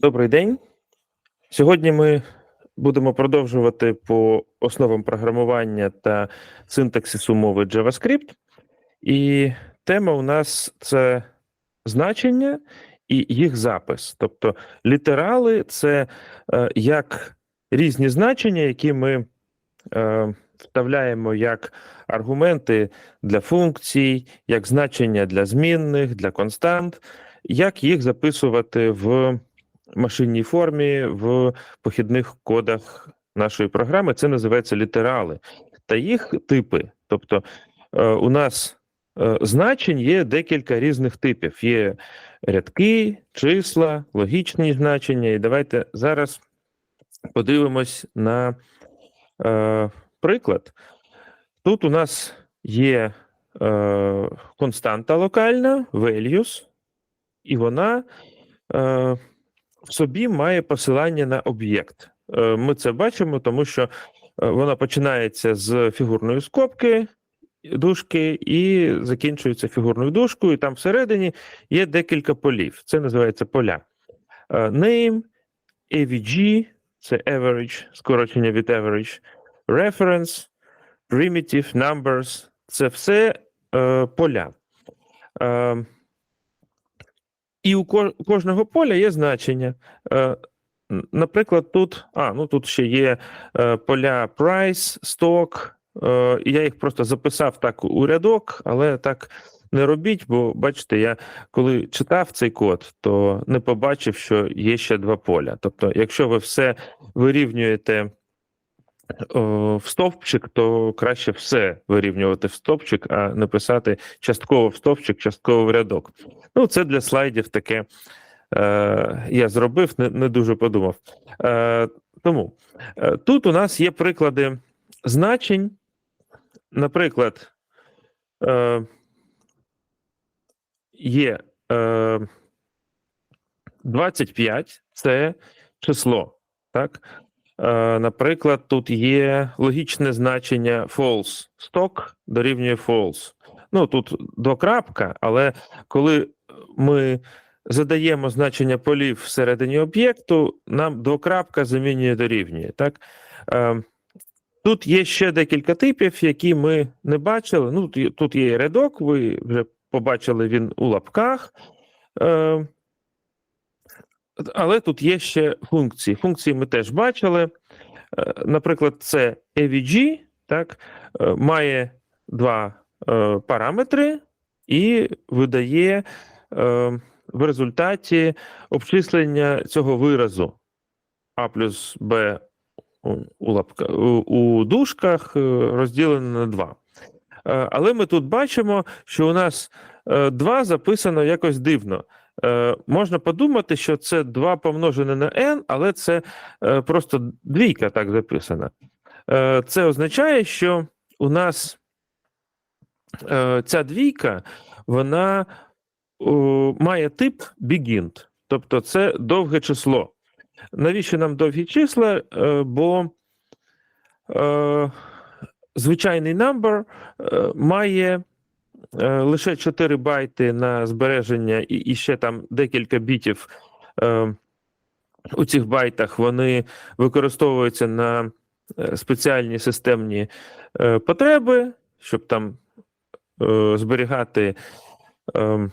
Добрий день. Сьогодні ми будемо продовжувати по основам програмування та синтаксису мови JavaScript. І тема у нас це значення і їх запис. Тобто літерали це е, як різні значення, які ми е, вставляємо як аргументи для функцій, як значення для змінних, для констант, як їх записувати в машинній формі в похідних кодах нашої програми. Це називається літерали та їх типи. Тобто е, у нас е, значень є декілька різних типів: є рядки, числа, логічні значення. І давайте зараз подивимось на е, приклад. Тут у нас є е, константа локальна, values, і вона. Е, в собі має посилання на об'єкт. Е, Ми це бачимо, тому що е, вона починається з фігурної скобки дужки і закінчується фігурною дужкою. І там всередині є декілька полів. Це називається поля. Е, Name, AVG, це average, скорочення від average, reference, primitive, numbers це все е, поля. Е, і у ко- кожного поля є значення. Е, Наприклад, тут, а, ну тут ще є е, поля price, stock, е, я їх просто записав так у рядок, але так не робіть, бо бачите, я коли читав цей код, то не побачив, що є ще два поля. Тобто, якщо ви все вирівнюєте в стовпчик, то краще все вирівнювати в стовпчик, а не писати частково в стовпчик, частково в рядок. Ну, це для слайдів таке е, я зробив, не, не дуже подумав. Е, тому е, тут у нас є приклади значень. Наприклад, е, є е, 25 це число. Так? Е, наприклад, тут є логічне значення false. Stock дорівнює false. Ну, тут двокрапка, але коли ми задаємо значення полів всередині об'єкту, нам двокрапка замінює дорівнює. Так? Е, тут є ще декілька типів, які ми не бачили. Ну, тут є рядок, ви вже побачили він у лапках. Але тут є ще функції. Функції ми теж бачили. Е, Наприклад, це AVG, так, е, має два е, параметри і видає в результаті обчислення цього виразу А плюс Б у, лапка, у, дужках розділене на 2. Е, Але ми тут бачимо, що у нас 2 записано якось дивно. Е, Можна подумати, що це 2 помножене на n, але це е, просто двійка так записана. Е, Це означає, що у нас е, ця двійка вона о, має тип begin, тобто це довге число. Навіщо нам довгі числа? Е, Бо е, звичайний number е, має е, лише 4 байти на збереження, і, і ще там декілька бітів е, у цих байтах вони використовуються на е, спеціальні системні е, потреби, щоб там е, зберігати е,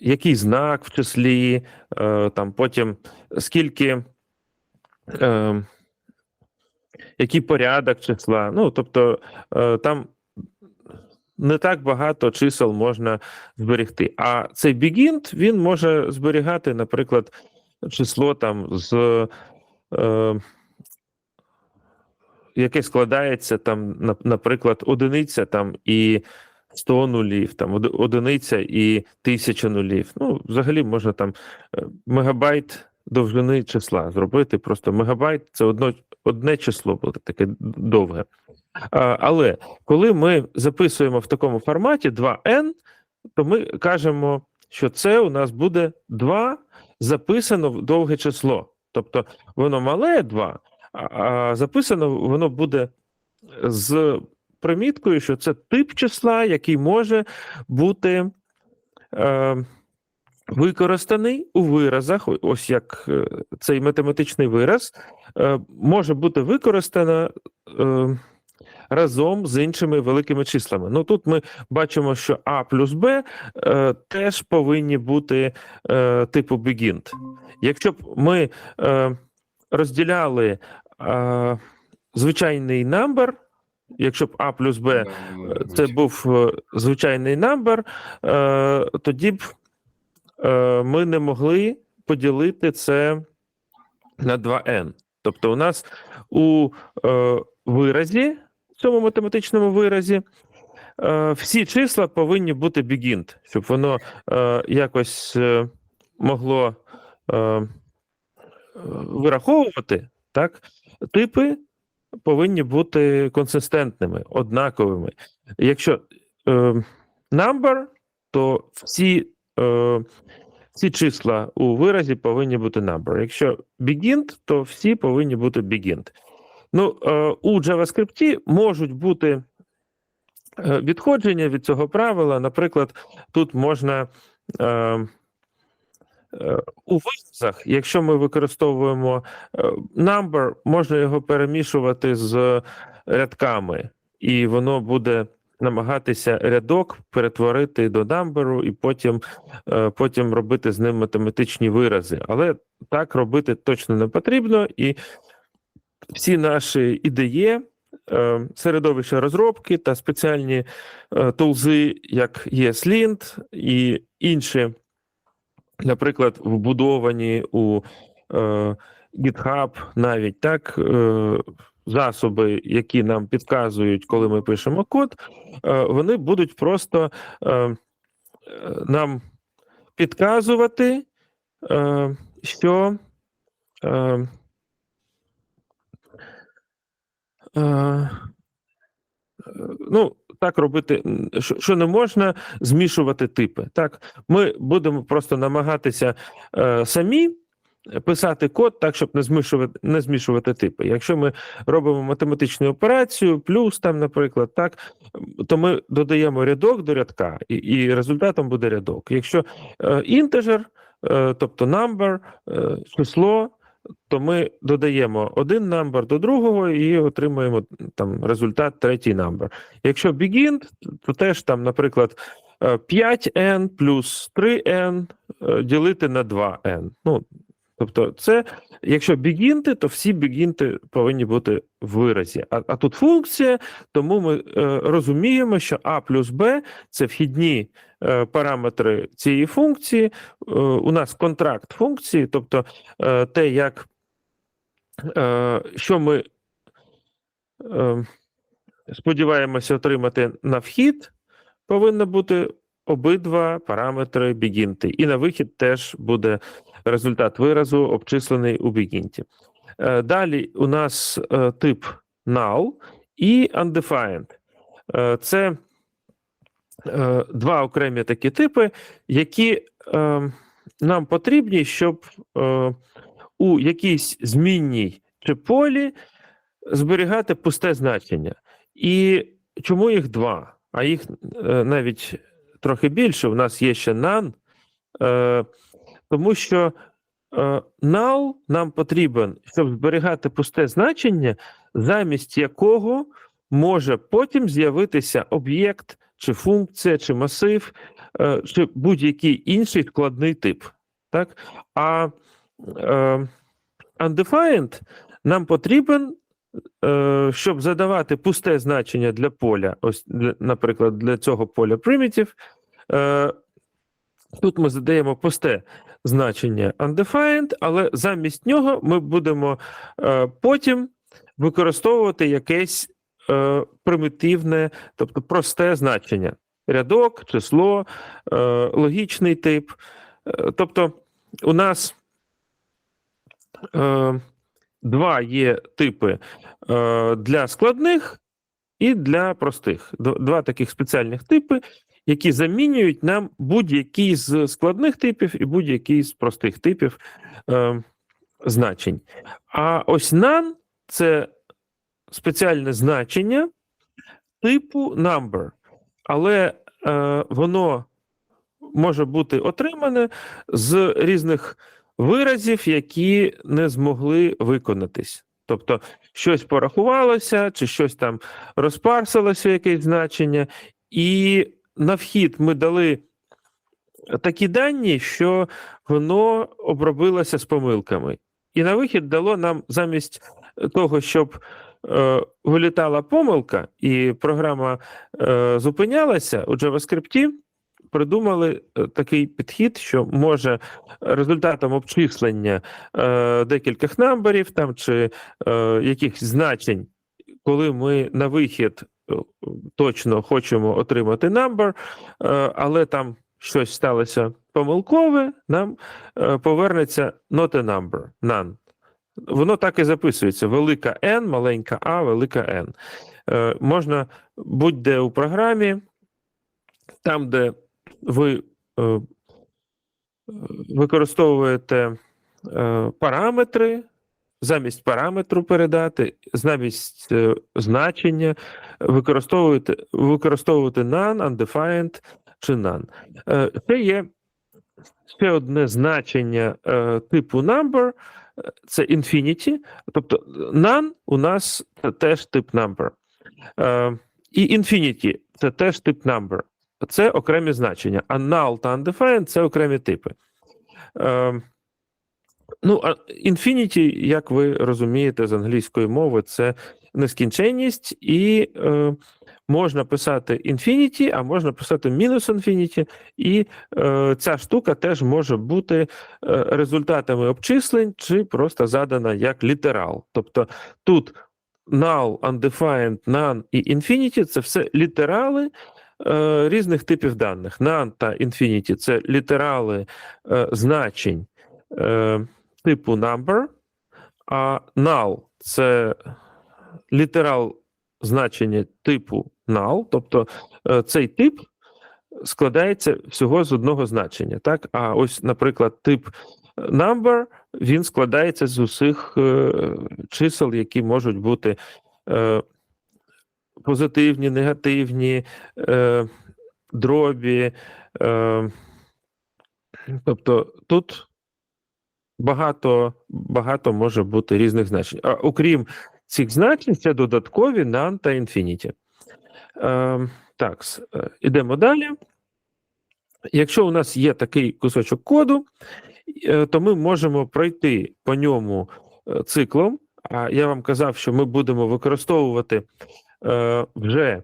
який знак в числі, е, там потім скільки. Е, який порядок числа. Ну, тобто е, там не так багато чисел можна зберегти. А цей begin, він може зберігати, наприклад, число там з. Е, яке складається там, на- наприклад, одиниця там і 100 нулів, там одиниця і тисяча нулів. Ну, взагалі можна там е, мегабайт довжини числа зробити. Просто мегабайт це одно, одне число буде таке довге. А, але коли ми записуємо в такому форматі 2n, то ми кажемо, що це у нас буде 2 записано в довге число. Тобто воно мале 2, а, записано воно буде з приміткою, що це тип числа, який може бути е, використаний у виразах, ось як е, цей математичний вираз, е, може бути використано е, разом з іншими великими числами. Ну тут ми бачимо, що А плюс Б теж повинні бути типу BEGINT. Якщо б ми розділяли звичайний number, якщо б А плюс Б це був звичайний е, тоді б ми не могли поділити це на 2n. Тобто, у нас у е, виразі, в цьому математичному виразі, е, всі числа повинні бути BEGINT, щоб воно е, якось е, могло е, е, вираховувати, так? Типи повинні бути консистентними, однаковими. Якщо е, number, то всі, е, всі числа у виразі повинні бути number. Якщо begint, то всі повинні бути begint. Ну, е, у JavaScript можуть бути е, відходження від цього правила. Наприклад, тут можна. Е, у виразах, якщо ми використовуємо number, можна його перемішувати з рядками, і воно буде намагатися рядок перетворити до number і потім, е, потім робити з ним математичні вирази. Але так робити точно не потрібно, і всі наші ідеї, е, середовища розробки та спеціальні е, тулзи, як ESLint і інші, наприклад, вбудовані у GitHub навіть так. Засоби, які нам підказують, коли ми пишемо код, е, вони будуть просто е, е, нам підказувати, що ну, так робити, що, не можна змішувати типи. Так, ми будемо просто намагатися самі писати код так, щоб не змішувати, не змішувати типи. Якщо ми робимо математичну операцію, плюс там, наприклад, так, то ми додаємо рядок до рядка, і, і результатом буде рядок. Якщо е, інтежер, е, тобто number, е, число, то ми додаємо один number до другого і отримуємо там результат третій number. Якщо begin, то теж там, наприклад, е, 5n плюс 3n е, ділити на 2n. Ну, тобто, це якщо бігінти, то всі бігінти повинні бути в виразі. А, а тут функція, тому ми е, розуміємо, що а плюс b – це вхідні е, параметри цієї функції. Е, у нас контракт функції, тобто е, те, як е, що ми е, сподіваємося отримати на вхід, повинно бути обидва параметри бігінти. І на вихід теж буде результат виразу, обчислений у бігінті. Е, Далі у нас е, тип null і undefined. Е, Це два окремі такі типи, які нам потрібні, щоб у якійсь змінній чи полі зберігати пусте значення. І чому їх два? А їх навіть трохи більше. У нас є ще е, тому що е, null нам потрібен, щоб зберігати пусте значення, замість якого може потім з'явитися об'єкт, чи функція, чи масив, е, чи будь-який інший складний тип. Так? А е, undefined нам потрібен, е, щоб задавати пусте значення для поля, ось, наприклад, для цього поля е, тут ми задаємо пусте значення undefined, але замість нього ми будемо е, потім використовувати якесь е, примітивне, тобто просте значення. Рядок, число, е, логічний тип. Е, тобто у нас е, два є типи е, для складних і для простих. Два таких спеціальних типи, які замінюють нам будь-який з складних типів і будь-який з простих типів е, значень. А ось none – це спеціальне значення типу number, але е, воно може бути отримане з різних виразів, які не змогли виконатись. Тобто щось порахувалося, чи щось там розпарсилося, якесь значення, і на вхід ми дали такі дані, що воно обробилося з помилками. І на вихід дало нам замість того, щоб е, вилітала помилка, і програма е, зупинялася у JavaScript, придумали е, такий підхід, що може результатом обчислення е, декількох намберів там чи е, якихось значень, коли ми на вихід точно хочемо отримати number, е, але там щось сталося помилкове, нам е, повернеться not a number, none. Воно так і записується: велика N, маленька А, велика N. Е, можна будь-де у програмі, там, де ви використовуєте параметри, замість параметру передати, замість е, значення, використовуєте, використовувати none, undefined чи none. Е, Це є ще одне значення е, типу number, це infinity, тобто none у нас це теж тип number. І infinity це теж тип number. Це окремі значення, а null та undefined це окремі типи. Ну, infinity, як ви розумієте з англійської мови, це нескінченність, і е, можна писати infinity, а можна писати мінус infinity, і е, ця штука теж може бути е, результатами обчислень чи просто задана як літерал. Тобто тут null, undefined, none і infinity це все літерали е, різних типів даних. None та infinity це літерали е, значень е, типу number, а null це літерал значення типу null, тобто е, цей тип складається всього з одного значення. Так? А ось, наприклад, тип number він складається з усіх е, чисел, які можуть бути е, позитивні, негативні, е, дробі. Е, тобто тут багато, багато може бути різних значень. А окрім цих значень, це додаткові none та infinity. Е, так, ідемо далі. Якщо у нас є такий кусочок коду, е, то ми можемо пройти по ньому е, циклом. А я вам казав, що ми будемо використовувати е, вже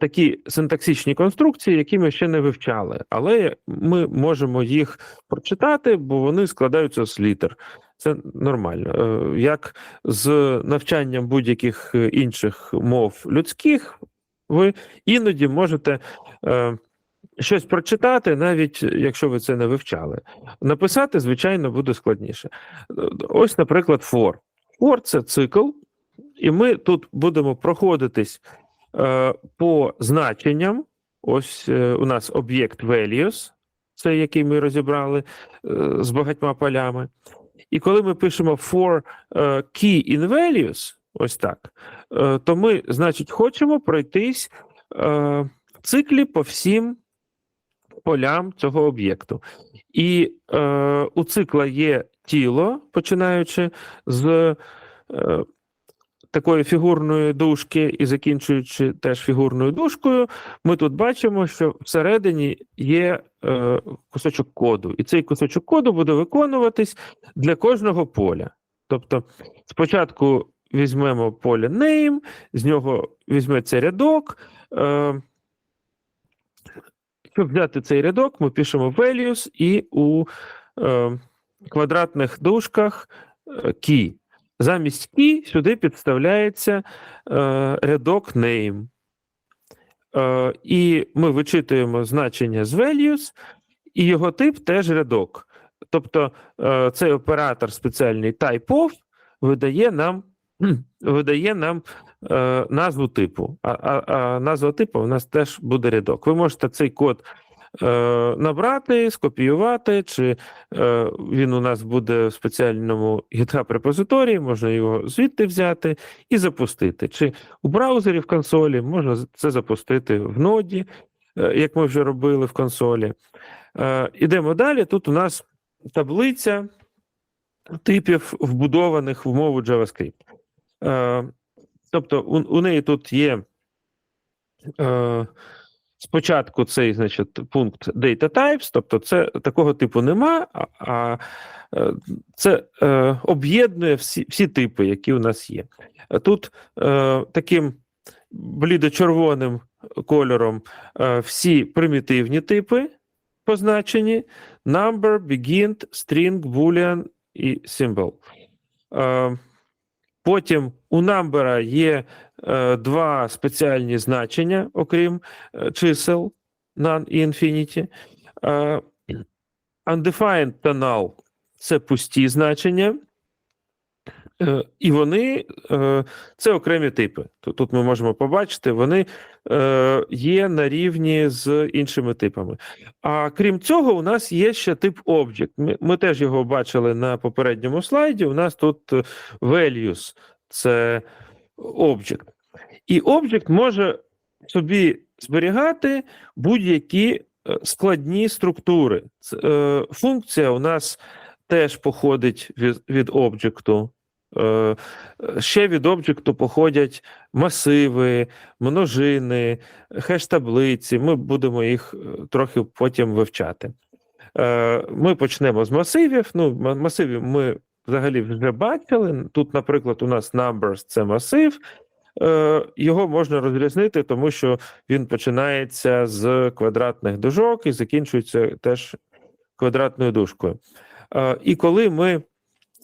такі синтаксичні конструкції, які ми ще не вивчали, але ми можемо їх прочитати, бо вони складаються з літер. Це нормально. Е, Як з навчанням будь-яких е, інших мов людських, ви іноді можете е, щось прочитати, навіть якщо ви це не вивчали. Написати, звичайно, буде складніше. Е, Ось, наприклад, for. For – це цикл, і ми тут будемо проходитись е, по значенням. Ось е, у нас об'єкт values, це який ми розібрали е, з багатьма полями. І коли ми пишемо for е, key in values, ось так, е, то ми, значить, хочемо пройтись е, в циклі по всім полям цього об'єкту. І е, у цикла є тіло, починаючи з е, такої фігурної дужки і закінчуючи теж фігурною дужкою, ми тут бачимо, що всередині є е, кусочок коду, і цей кусочок коду буде виконуватись для кожного поля. Тобто, спочатку візьмемо поле name, з нього візьметься рядок. Е, щоб взяти цей рядок, ми пишемо values і у е, квадратних дужках е, key. Замість key сюди підставляється е, рядок name. Е, і ми вичитуємо значення з values, і його тип теж рядок. Тобто е, цей оператор спеціальний typeof видає нам, видає нам е, назву типу. А, а, а назва типу у нас теж буде рядок. Ви можете цей код набрати, скопіювати, чи е, він у нас буде в спеціальному GitHub репозиторії, можна його звідти взяти і запустити. Чи у браузері в консолі можна це запустити в ноді. е, як ми вже робили в консолі. Е, Ідемо далі. Тут у нас таблиця типів, вбудованих в мову JavaScript. Е, Тобто, у, у неї тут є е, спочатку цей, значить, пункт data types, тобто це такого типу нема, а, е, це е, об'єднує всі, всі типи, які у нас є. Тут е, таким блідо-червоним кольором е, всі примітивні типи позначені: number, begin, string, boolean і symbol. Е, Потім у number є е, два спеціальні значення, окрім е, чисел NaN і infinity. Е, undefined та null – це пусті значення. Е, І вони е, це окремі типи. Тут ми можемо побачити, вони е, є на рівні з іншими типами. А крім цього, у нас є ще тип Object. Ми, ми теж його бачили на попередньому слайді. У нас тут е, values це Object. І Object може собі зберігати будь-які е, складні структури. Функція у нас теж походить від, від об'єкту. Е, Ще від об'єкту походять масиви, множини, хеш-таблиці. Ми будемо їх е, трохи потім вивчати. Е, Ми почнемо з масивів. Ну, масивів ми взагалі вже бачили. Тут, наприклад, у нас numbers – це масив. Його можна розрізнити, тому що він починається з квадратних дужок і закінчується теж квадратною дужкою. І коли ми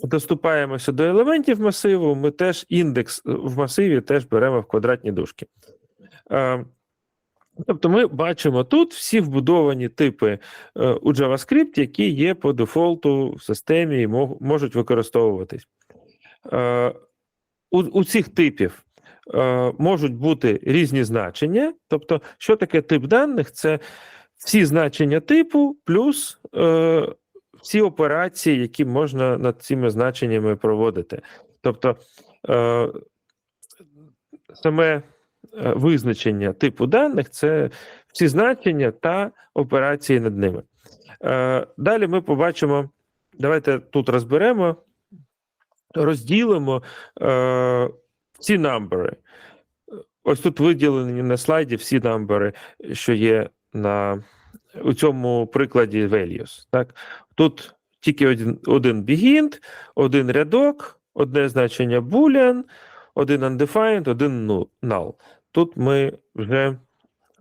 доступаємося до елементів масиву, ми теж індекс в масиві теж беремо в квадратні дужки. Е, Тобто ми бачимо тут всі вбудовані типи е, у JavaScript, які є по дефолту в системі і можуть використовуватись. Е, У, у цих типів е, можуть бути різні значення. Тобто, що таке тип даних? Це всі значення типу плюс е, всі операції, які можна над цими значеннями проводити. Тобто, е, саме е, визначення типу даних це всі значення та операції над ними. Е, Далі ми побачимо. Давайте тут розберемо, розділимо е, ці намбери. Ось тут виділені на слайді всі намбери, що є на у цьому прикладі values. Так? Тут тільки один, один begin, один рядок, одне значення boolean, один undefined, один nu- null. Тут ми вже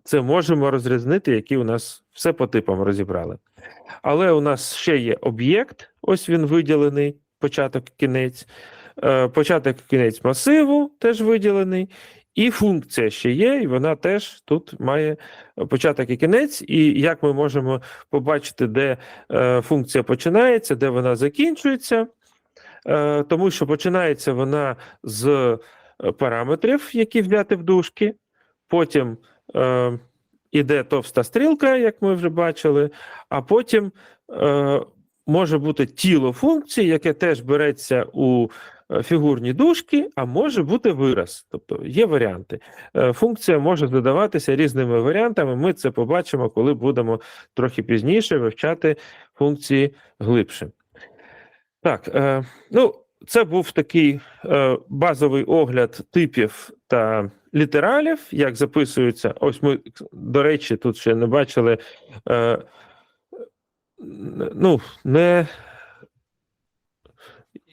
це можемо розрізнити, які у нас все по типам розібрали. Але у нас ще є об'єкт, ось він виділений, початок кінець. Е, Початок кінець масиву теж виділений. І функція ще є, і вона теж тут має початок і кінець. І як ми можемо побачити, де е, функція починається, де вона закінчується, е, тому що починається вона з е, параметрів, які взяти в дужки, потім е, іде товста стрілка, як ми вже бачили, а потім е, може бути тіло функції, яке теж береться у фігурні дужки, а може бути вираз. Тобто є варіанти. Е, Функція може задаватися різними варіантами. Ми це побачимо, коли будемо трохи пізніше вивчати функції глибше. Так, е, ну, це був такий е, базовий огляд типів та літералів, як записуються. Ось ми, до речі, тут ще не бачили. Е, ну, не,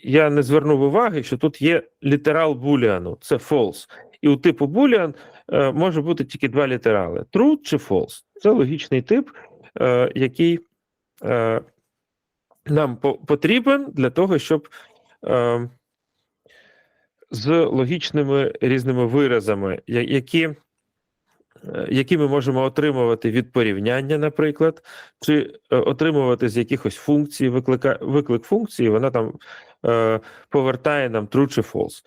я не звернув уваги, що тут є літерал буліану, це false. І у типу boolean е, може бути тільки два літерали: true чи false. Це логічний тип, е, який е, нам по- потрібен для того, щоб е, з логічними різними виразами, які, е, які ми можемо отримувати від порівняння, наприклад, чи е, отримувати з якихось функцій, виклика, виклик функції, вона там повертає нам true чи false.